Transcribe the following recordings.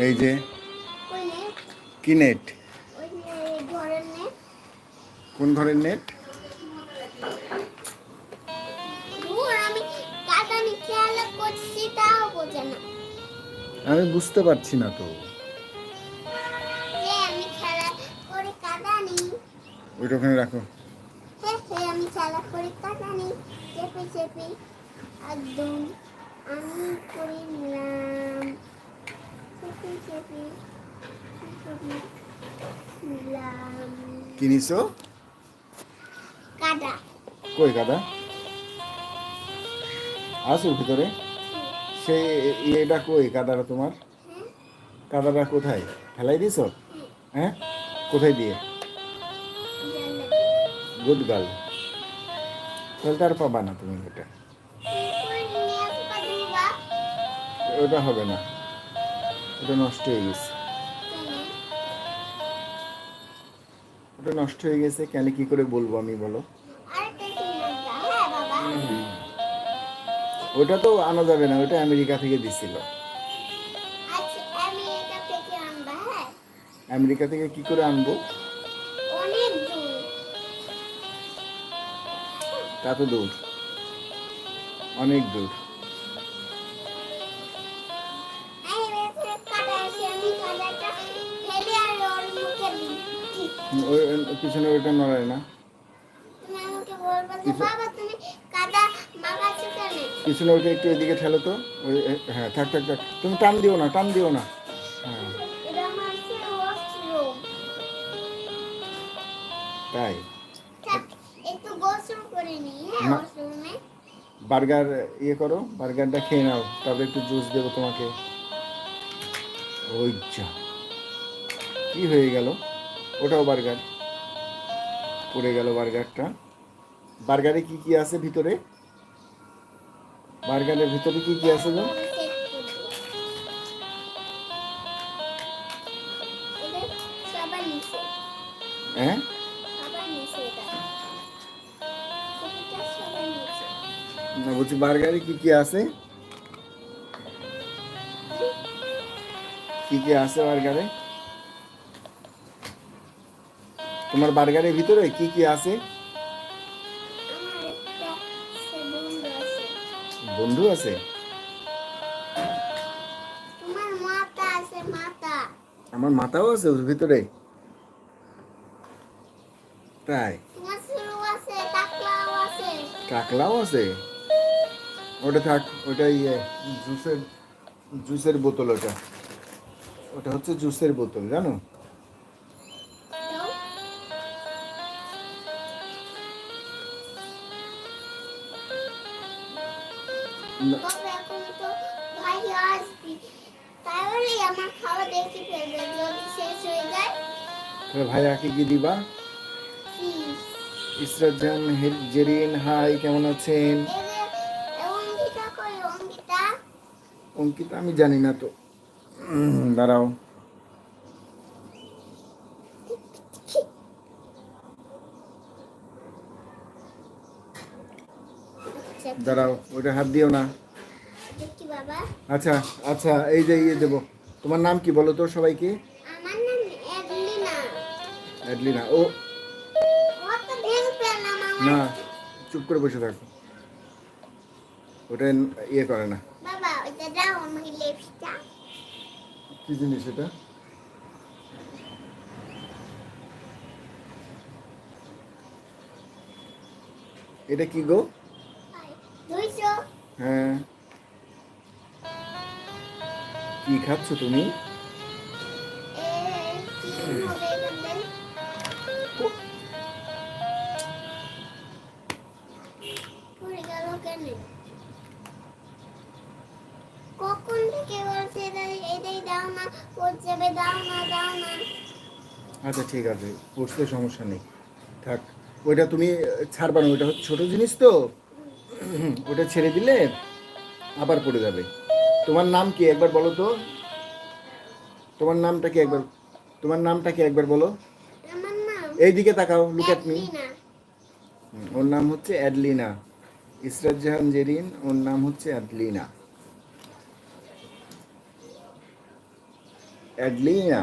এই যে, কি নেট নে- কোন ঘরের নেট আমি না বুঝতে পারছি না তো। ওইটা রাখো। আমি চেপে চেপে একদম আমি করে নিলাম চেপে চেপে চেপে নিলাম কি নিছো কাটা কই কাদা? আছে ভিতরে। সে এটা কই? কাদাটা তোমার? কাদাটা কোথায়? ফেলাই দিছো? হ্যাঁ? কোথায় দিয়ে? গুড গার্ল তাহলে তার পাবা না তুমি ওটা ওটা হবে না। ওটা নষ্ট হয়ে গেছে। ওটা নষ্ট হয়ে গেছে কেন কি করে বলব আমি বলো? ওটা তো আনা যাবে না, ওটা আমেরিকা থেকে দিছিল। এটা আমেরিকা থেকে কি করে আনব? তা তো দূর। অনেক দূর। ওই পিছনে ওইটা নড়ায় না। পিছনে ওইটা একটু এদিকে ঠেলো তো। ওই হ্যাঁ থাক থাক থাক। তুমি টান দিও না টান দিও না। হ্যাঁ। তাই? হ্যাঁ বার্গার ইয়ে করো বার্গারটা খেয়ে নাও তারপরে একটু জুস দেবো তোমাকে। ওই যা কি হয়ে গেল? ওটাও বার্গার। পড়ে গেল বার্গারটা। বার্গারে কি কি আছে ভিতরে? বার্গারের ভিতরে কি কি আছে গো হ্যাঁ? বলছি বার্গারে কি কি আছে? কি কি আছে বার্গারে? তোমার বার্গারের ভিতরে কি কি আছে? বন্ধু আছে? আমার মাথাও আছে ওর ভিতরে। তাই? কাকলাও আছে। ওটা থাক, ওটা ইয়ে জুসের জুসের বোতল ওটা। ওটা হচ্ছে জুসের বোতল, জানো? ভাইয়াকে কি দিবা? প্লিজ ইসরাত জান জেরিন হাই কেমন আছেন? অঙ্কিতা আমি জানি না তো। দাঁড়াও। দাঁড়াও ওইটা হাত দিও না। আচ্ছা আচ্ছা এই যে ইয়ে দেবো। তোমার নাম কি বলো তো সবাইকে? অ্যাডলিনা। ও না চুপ করে বসে থাকো। ওটা ইয়ে করে না। কি জিনিস এটা? এটা কি গো? হ্যাঁ। কি খাচ্ছ তুমি? কখন আচ্ছা ঠিক আছে। পড়তে সমস্যা নেই। থাক, ওইটা তুমি ছাড়বা না, ওইটা হচ্ছে ছোটো জিনিস তো। ওটা ছেড়ে দিলে আবার পড়ে যাবে। তোমার নাম কি একবার বলো তো? তোমার নামটা কি একবার তোমার নামটা কি একবার বলো? এই দিকে তাকাও লুক অ্যাট মি ওর নাম হচ্ছে অ্যাডলিনা। ইসরাত জাহান জেরিন ওর নাম হচ্ছে অ্যাডলিনা। অ্যাডলিনা।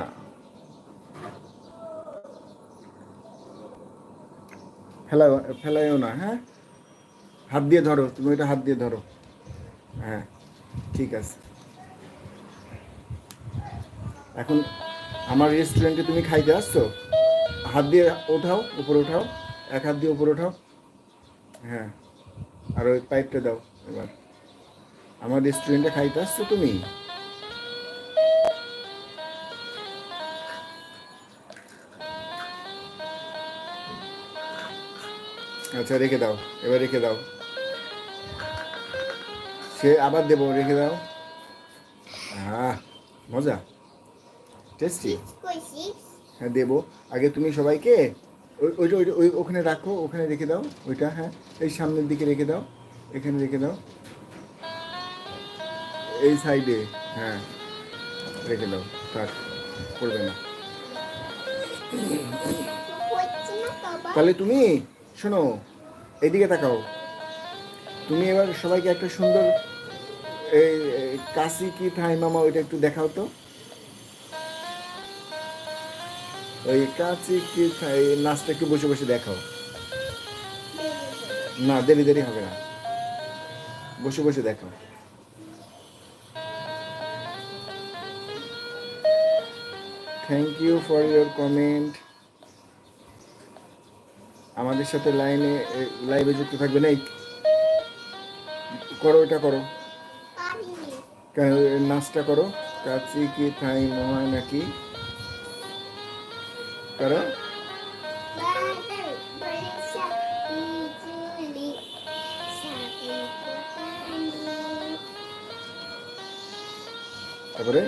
ফেলাও ফেলাইও না হ্যাঁ? হাত দিয়ে ধরো, তুমি ওটা হাত দিয়ে ধরো। হ্যাঁ ঠিক আছে। এখন আমার রেস্টুরেন্টে তুমি খাইতে আসছো? হাত দিয়ে ওঠাও, উপরে ওঠাও, এক হাত দিয়ে উপরে ওঠাও। হ্যাঁ আর ওই পাইপটা দাও এবার। আমার রেস্টুরেন্টে খাইতে আসছো তুমি? আচ্ছা রেখে দাও, এবার রেখে দাও। সে আবার দেবো, রেখে দাও। হ্যাঁ মজা। টেস্টি? হ্যাঁ দেবো। আগে তুমি সবাইকে ওই ওইটা ওই ওখানে রাখো, ওখানে রেখে দাও, ওইটা হ্যাঁ। এই সামনের দিকে রেখে দাও, এখানে রেখে দাও। এই সাইডে হ্যাঁ রেখে দাও, থাক, করবে না। তাহলে তুমি, শোনো, এদিকে তাকাও। তুমি এবার সবাইকে একটা সুন্দর এই কাশি কি থাই মামা, ওইটা একটু দেখাও তো। ওই কাশি কি থাই নাচটা একটু বসে বসে দেখাও। না, দেরি দেরি হবে না। বসে বসে দেখাও। Thank you for your comment আমাদের সাথে লাইনে লাইভে যুক্ত থাকবে নেই করো, এটা করো। নাচটা করো। কাচি কি থাই মামা নাকি? করো। তারপরে?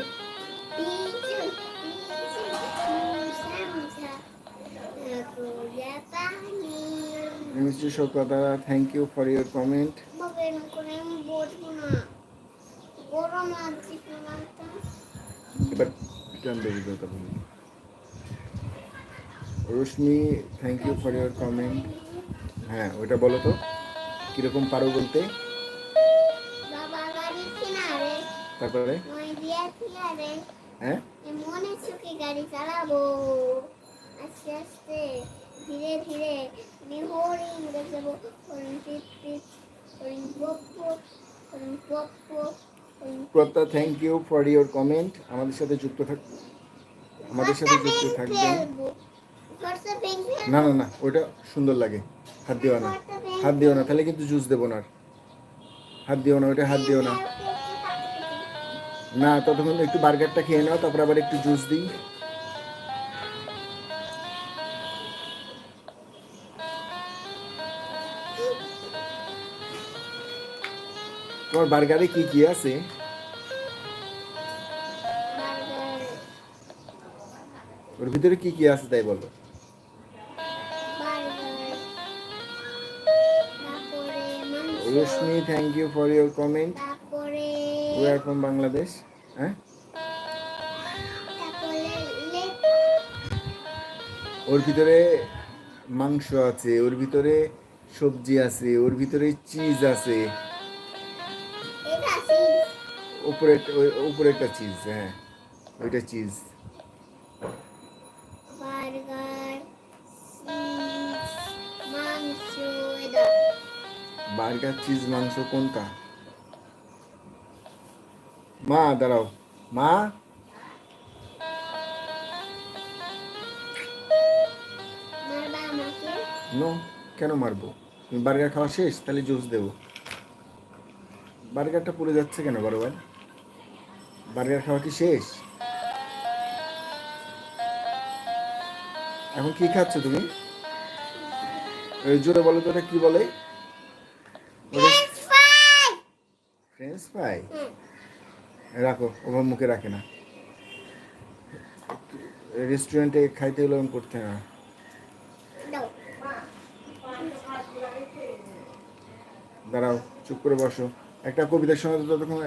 Mister শোকতা thank you for your comment বাবা এরকম করে আমি বসবো না গরম লাগছে তোমারটা এবার দেবো কথা বলি Rashmi thank you for your comment হ্যাঁ ওটা বলো তো। কীরকম পারো বলতে? তারপরে? হ্যাঁ? মনে গাড়ি চালাবো। আস্তে আস্তে ধীরে ধীরে আমি হরিণ পপ্পো হরিণ প্রত্যা thank you for your comment আমাদের সাথে যুক্ত থাক আমাদের সাথে যুক্ত থাকবেন। না না না ওটা সুন্দর লাগে হাত দিও না। হাত দিও না তাহলে কিন্তু জুস দেবো না। হাত দিও না ওটা হাত দিও না। না ততক্ষণ একটু বার্গারটা খেয়ে নাও তারপর আবার একটু জুস দিই। তোমার বার্গারে কি কি আছে? ওর ভিতরে কি কি আছে তাই বলো। মাংস thank you for your comment we are from Bangladesh হ্যাঁ? ওর ভিতরে মাংস আছে ওর ভিতরে সবজি আছে ওর ভিতরে চিজ আছে। উপরে উপরে একটা চিজ হ্যাঁ ওইটা চিজ বার্গার চিজ মাংস এটা। বার্গার চিজ মাংস কোনটা? মা দাঁড়াও। মা? নো কেন মারবো? তুমি বার্গার খাওয়া শেষ তাহলে জুস দেবো। বার্গারটা পড়ে যাচ্ছে কেন বারবার বার্গার খাওয়া কি শেষ? এখন কি খাচ্ছ তুমি? জোরে বলো তো ওটা কি বলে? ফ্রেঞ্চ ফ্রাই রাখো ওভার মুখে রাখে না। রেস্টুরেন্টে খাইতে হলে এরকম করতে না দাঁড়াও চুপ করে বসো। একটা কবিতা শোনাতে ততক্ষণ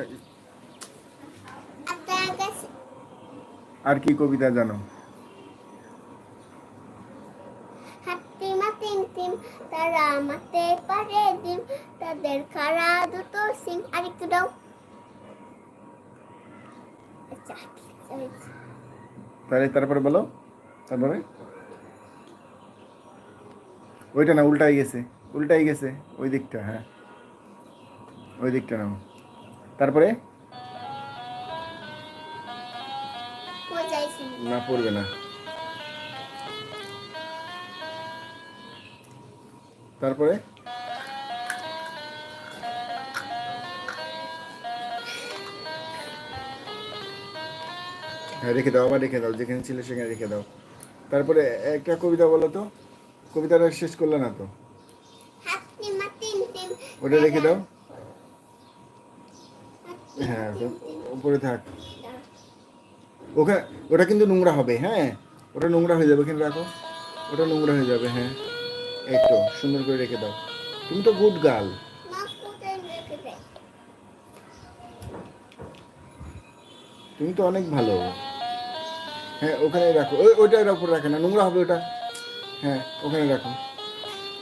আপনার কাছে আর কি কবিতা জানো? তারা মাতে পারে ডিম। তাদের খাড়া দুটো সিং আরেকটু দাও। আচ্ছা ঠিক তাহলে তারপরে বলো। তারপরে? ওইটা না উল্টাই গেছে। উল্টাই গেছে। ওই দিকটা হ্যাঁ। ওই দিকটা নাও। তারপরে? না পড়বে না। তারপরে? হ্যাঁ রেখে দাও, আবার রেখে দাও, যেখানে ছিল সেখানে রেখে দাও। তারপরে একটা কবিতা বলো তো। কবিতাটা শেষ করলে না তো। ওটা রেখে দাও। হ্যাঁ উপরে থাক। ওখানে ওটা কিন্তু নোংরা হবে হ্যাঁ? ওটা নোংরা হয়ে যাবে ওখানে রাখো ওটা নোংরা হয়ে যাবে হ্যাঁ? এই তো, সুন্দর করে রেখে দাও। তুমি তো গুড গার্ল। তুমি তো অনেক ভালো। হ্যাঁ ওখানে রাখো। ওই, ওইটার উপর রাখে না, নোংরা হবে ওটা। হ্যাঁ ওখানে রাখো।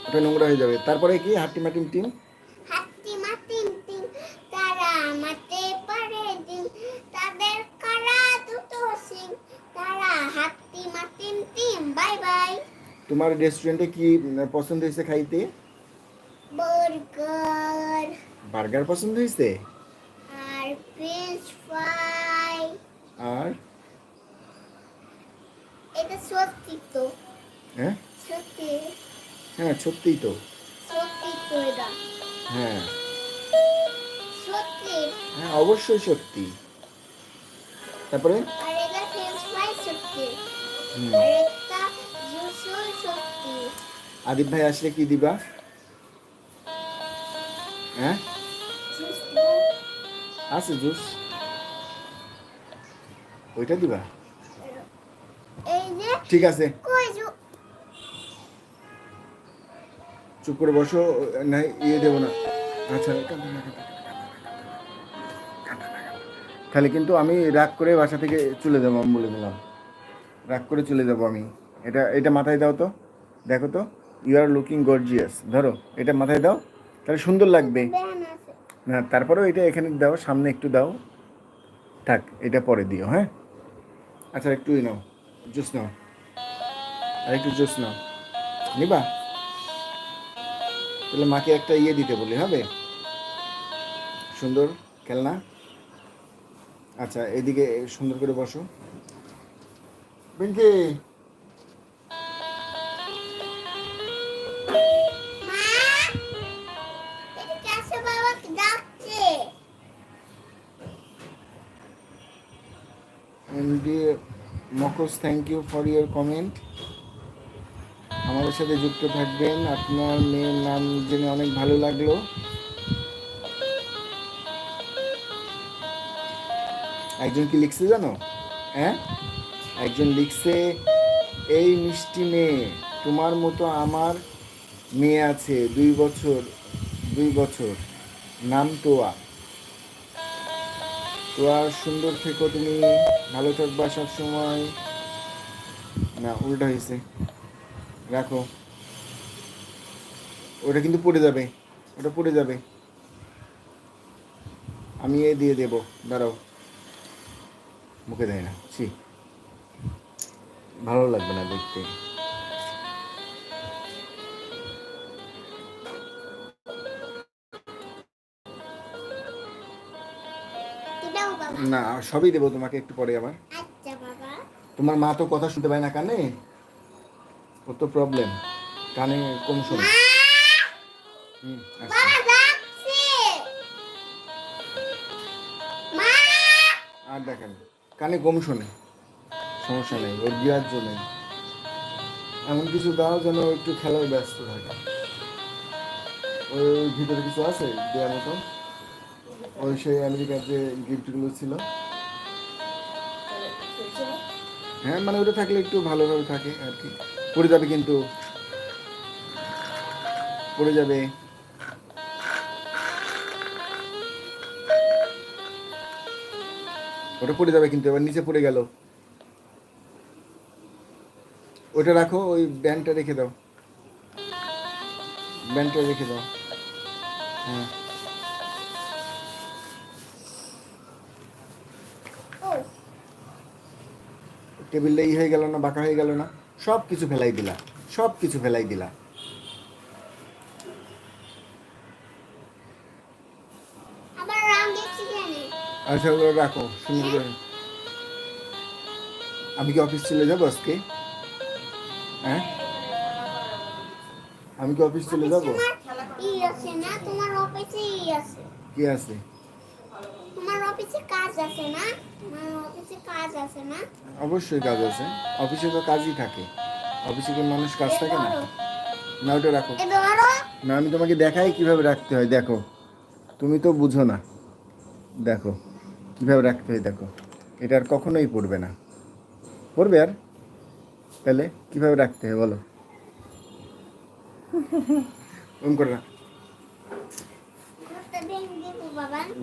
ওটা নোংরা হয়ে যাবে। তারপরে কি হাট্টি মাটিম টিম হাতি মাতিন টিম তারা মাতে পারে দিন তাদের কারা দুটো সিং তারা হাতি মাতিন টিম বাই বাই তোমার রেস্টুরেন্টে কি পছন্দ হয়েছে খাইতে? বার্গার বার্গার পছন্দ হয়েছে? আর ফ্রেঞ্চ ফ্রাই আর? এটা সত্যি তো। হ্যাঁ? সত্যি। হ্যাঁ সত্যিই তো। সত্যি তো এটা। হ্যাঁ। সত্যি। হ্যাঁ অবশ্যই সত্যি। তারপরে? আর এটা ফ্রেঞ্চ ফ্রাই সত্যি। হুম, আদিব ভাই আসলে কি দিবা? হ্যাঁ? আছে জুস। ওইটা দিবা? ঠিক আছে। চুপ করে বসো। না ইয়ে দেবো না। আচ্ছা। তাহলে কিন্তু আমি রাগ করে বাসা থেকে চলে যাব আমি বলে দিলাম। রাগ করে চলে যাব আমি। এটা এটা মাথায় দাও তো। দেখো তো। ইউ আর লুকিং গর্জিয়াস ধরো এটা মাথায় দাও তাহলে সুন্দর লাগবে। না তারপরেও এটা এখানে দাও সামনে একটু দাও। থাক এটা পরে দিও হ্যাঁ? আচ্ছা একটু নাও জুস নাও। আর একটু জুস নাও। নিবা? তাহলে মাকে একটা ইয়ে দিতে বলি হবে? সুন্দর খেলনা। আচ্ছা এদিকে সুন্দর করে বসো। Pinky mocks thank you for your comment আমাদের সাথে যুক্ত থাকবেন। আপনার মেয়ের নাম জেনে অনেক ভালো লাগল। একজন কি লিখছে জানো? হ্যাঁ? একজন লিখছে, এই মিষ্টি মেয়ে, তোমার মতো আমার মেয়ে আছে দুই বছর দুই বছর। নাম তোয়া। তো আর সুন্দর থেকো তুমি। ভালো থাকবা সব সময় না উল্টা হয়েছে রাখো। ওটা কিন্তু পড়ে যাবে। ওটা পড়ে যাবে। আমি এ দিয়ে দেবো। দাঁড়াও। মুখে দেয় না। ছি। ভালো লাগবে না দেখতে। না সবই দেবো তোমাকে একটু পরে আবার। তোমার মা তো কথা শুনতে পায় না কানে? ও তো প্রবলেম কানে কম শোনে আচ্ছা। আর দেখেন কানে কম শোনে। সমস্যা নেই ওর গ্রাহ্য নেই। এমন কিছু দাও যেন একটু খেলায় ব্যস্ত থাকে। ওই ওই ভিতরে কিছু আছে দেওয়ার মতো ওই সেই আমেরিকার যে গিফটগুলো ছিল। হ্যাঁ মানে ওটা থাকলে একটু ভালোভাবে থাকে আর কি। পড়ে যাবে কিন্তু। পড়ে যাবে। ওটা পড়ে যাবে কিন্তু, এবার নিচে পড়ে গেল। ওটা রাখো, ওই ব্যান্ডটা রেখে দাও। ব্যান্ডটা রেখে দাও। হ্যাঁ। টেবিলটা ই হয়ে গেল না বাঁকা হয়ে গেল না সব কিছু ফেলাই দিলা। সব কিছু ফেলাই দিলা আচ্ছা ওগুলো রাখো সুন্দর করে আমি কি অফিস চলে যাব আজকে? হ্যাঁ? আমি কি অফিস চলে যাব? কি আছে? তোমার অফিসে কাজ আছে না? অবশ্যই কাজ আছে। অফিসে তো কাজই থাকে। অফিসে কি মানুষ কাজ থাকে না। না ওটা রাখো। না আমি তোমাকে দেখাই কীভাবে রাখতে হয় দেখো। তুমি তো বুঝো না। দেখো কীভাবে রাখতে হয় দেখো। এটা আর কখনোই পড়বে না। পড়বে আর? তাহলে কীভাবে রাখতে হয় বলো। ওম করে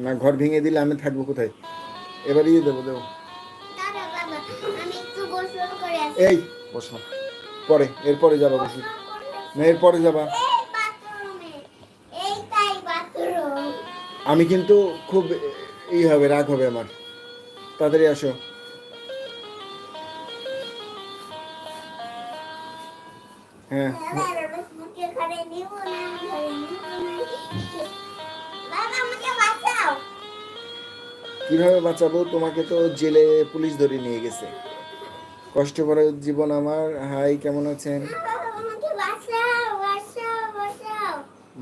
না ঘর ভেঙে দিলে আমি থাকব কোথায়? এবার ইয়ে দেবো দেবো। দাদা বাবা আমি একটু গোসল করে আসি। এই বসো। পরে এরপরে যাবা বসি না এরপরে যাবা। এই বাথরুমে এইটাই বাথরুম। আমি কিন্তু খুব ই হবে রাগ হবে আমার। তাড়াতাড়ি আসো। হ্যাঁ কীভাবে বাঁচাবো? তোমাকে তো জেলে পুলিশ ধরে নিয়ে গেছে। কষ্ট করে জীবন আমার। হাই, কেমন আছেন?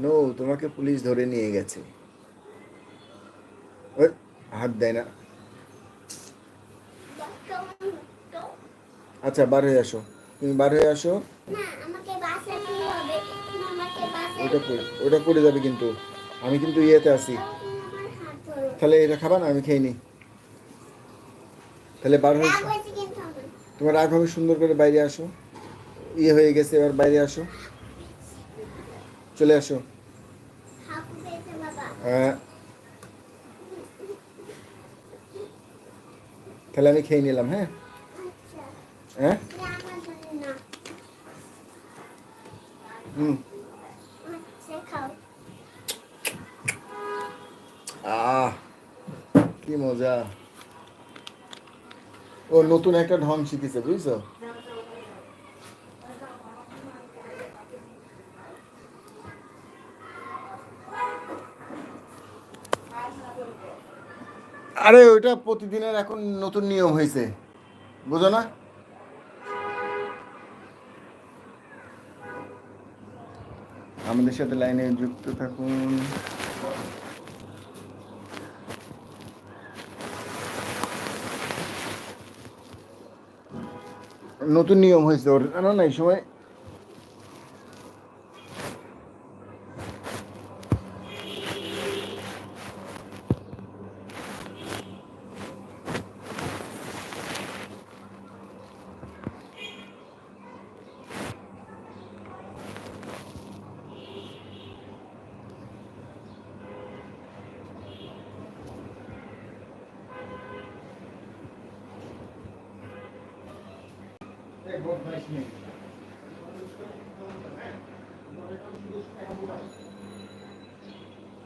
নো তোমাকে পুলিশ ধরে নিয়ে গেছে। হাত দেয় না। আচ্ছা বার হয়ে আসো। তুমি বার হয়ে আসো। ওটা ওটা পড়ে যাবে কিন্তু। আমি কিন্তু ইয়েতে আছি। তাহলে এটা খাবা না? আমি খেয়ে নি তাহলে বার হয়ে হয়েছে তোমার রাগ হবে সুন্দর করে বাইরে আসো। ইয়ে হয়ে গেছে এবার বাইরে আসো। চলে আসো। আহ, তাহলে আমি খেয়ে নিলাম হ্যাঁ? আচ্ছা। হ্যাঁ? জন্য না। হুম। মজা। ও নতুন একটা ঢং শিখেছে, বুঝছ? আরে, ওইটা প্রতিদিনের এখন নতুন নিয়ম হয়েছে। বুঝো না? আমাদের সাথে লাইনে যুক্ত থাকুন। নতুন নিয়ম হয়েছে ওর। জানো না এই সময়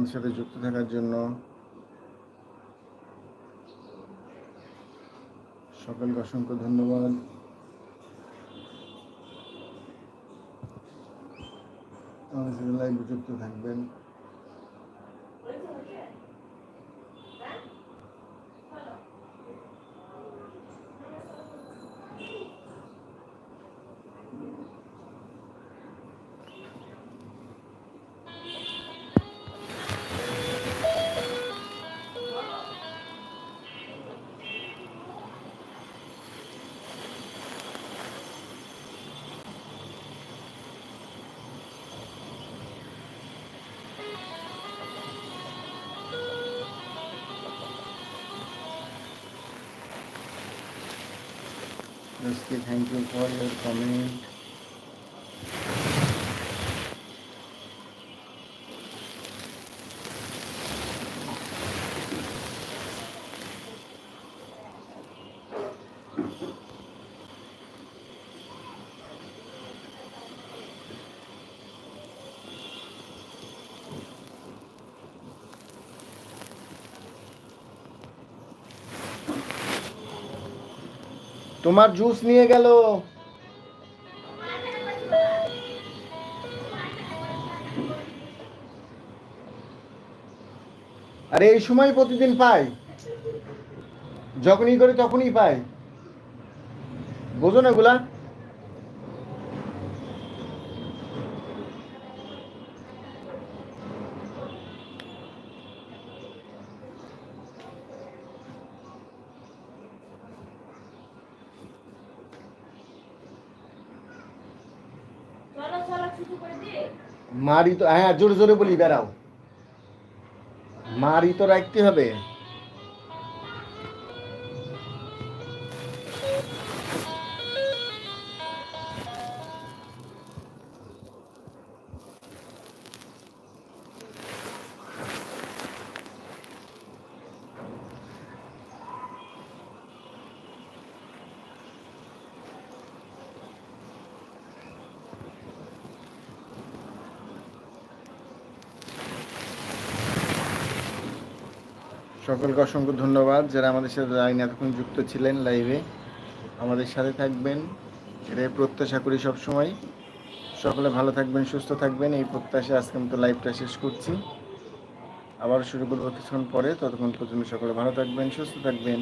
আমাদের সাথে যুক্ত থাকার জন্য সকলকে অসংখ্য ধন্যবাদ। আমাদের সাথে লাইভে যুক্ত থাকবেন। Thank you for your comment. তোমার জুস নিয়ে গেল। আরে, এই সময় প্রতিদিন পাই। যখনই করি তখনই পাই। বোঝো না এগুলা মারি তো হ্যাঁ জোরে জোরে বলি বেড়াও। মারি তো রাখতে হবে। সকলকে অসংখ্য ধন্যবাদ যারা আমাদের সাথে লাইন এতক্ষণ যুক্ত ছিলেন লাইভে। আমাদের সাথে থাকবেন, এটাই প্রত্যাশা করি সবসময়। সকলে ভালো থাকবেন, সুস্থ থাকবেন। এই প্রত্যাশা আজকে আমি তো লাইভটা শেষ করছি। আবার শুরু করব কিছুক্ষণ পরে। ততক্ষণ পর্যন্ত সকলে ভালো থাকবেন, সুস্থ থাকবেন।